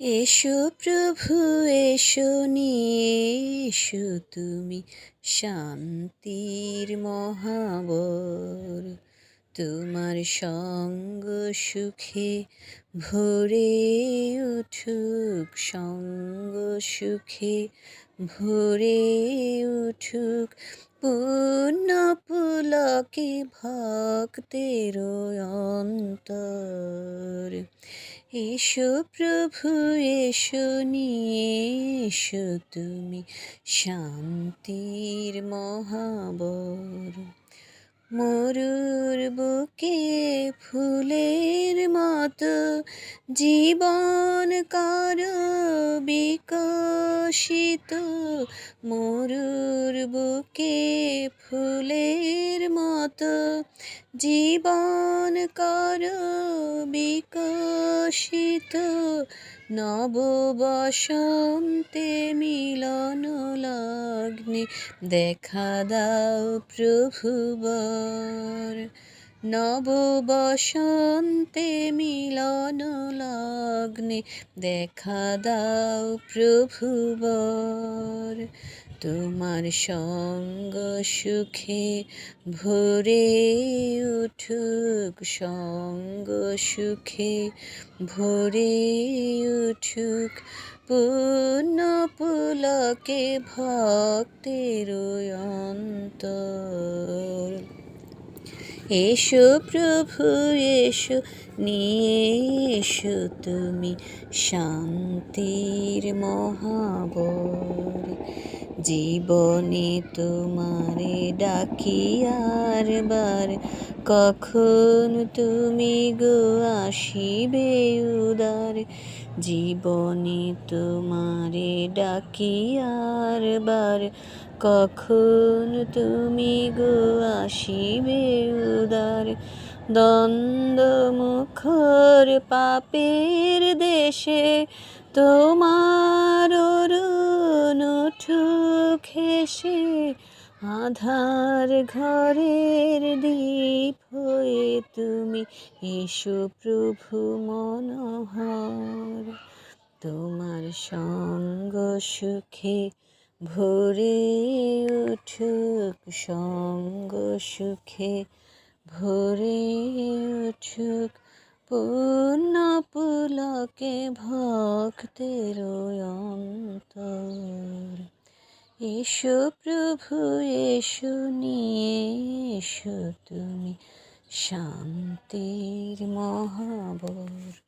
এসো প্রভু, এসো নিয়ে এসো তুমি শান্তির মহাবর। তোমার সঙ্গ সুখে ভরে উঠুক, সঙ্গ সুখে ভরে উঠুক। পূর্ণ পুলকে ভক্তের অন্তর। এসো প্রভু, এসো, নিয়ে এসো তুমি শান্তির মহাবর। মরুর বুকে ফুলের মতো জীবন কর বিকশিত। মরুর বুকে ফুলের মতো জীবন কর বিকশিত, নব বসন্তে মিলন লগ্নে দেখা দাও প্রভুবর নব বসন্তে মিলন লগ্নে দেখা দাও প্রভুবর তোমার সঙ্গ সুখে ভরে উঠুক, সঙ্গ সুখে ভরে উঠুক। পূর্ণ পুলকে ভক্তের অন্তর। এসো প্রভু, এসো, নিয়ে এসো তুমি শান্তির মহাবর জীবনে তোমারে ডাকি আর বার, কখন তুমি গো আসিবে উদার? জীবনে তোমারে ডাকি আর বার, কখন তুমি গো আসিবে উদার? দ্বন্দ্ব মুখর পাপের দেশে তোমার উঠুক হেসে আধার ঘরের দ্বীপ হয়ে তুমি এসো প্রভু মনোহর। তোমার সঙ্গ সুখে ভরে উঠুক, সঙ্গ সুখে ভরে উঠুক। পূর্ণ পুলকে ভক্তের এসো প্রভু এসো নিয়ে এসো তুমি শান্তির মহাবর।